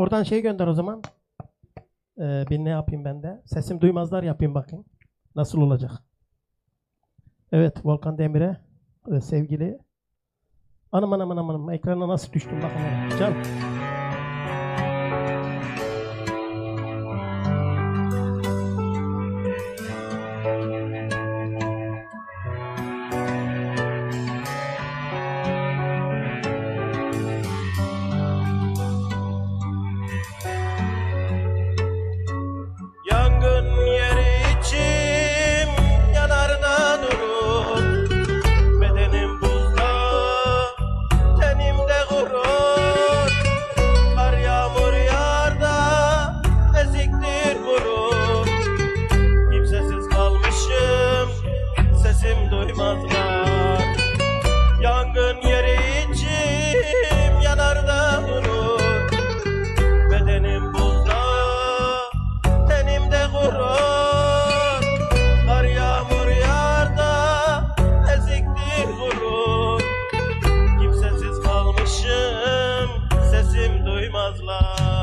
Oradan şey gönder o zaman. Ee, bir ne yapayım ben de? Sesim duymazlar yapayım bakayım. Nasıl olacak? Evet Volkan Demir'e e, sevgili Anam anam anam anam ekrana nasıl düştüm bakın. Can. Duymazlar Yangın yeri içim yanarda durur. Bedenim buzda tenimde kurur Kar yağmur yağar da eziktir vurur Kimsesiz kalmışım sesim duymazlar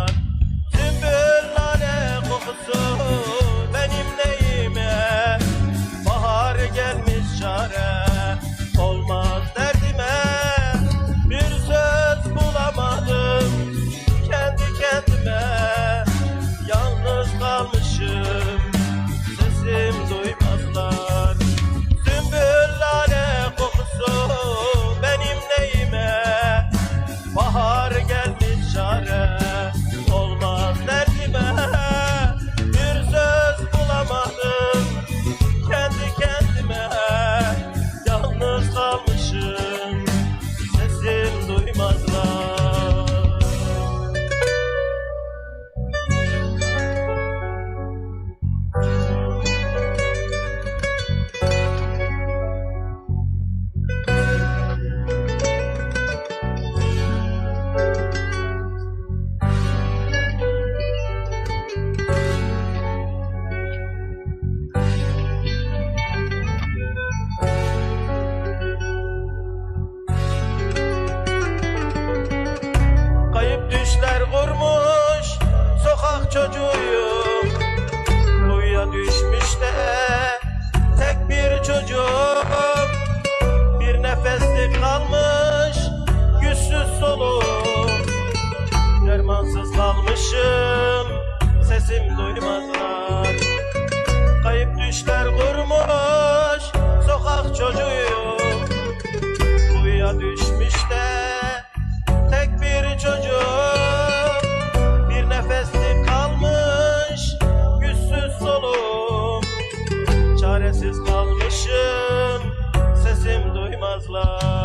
çocuğu Çaresiz kalmışım sesim duymazlar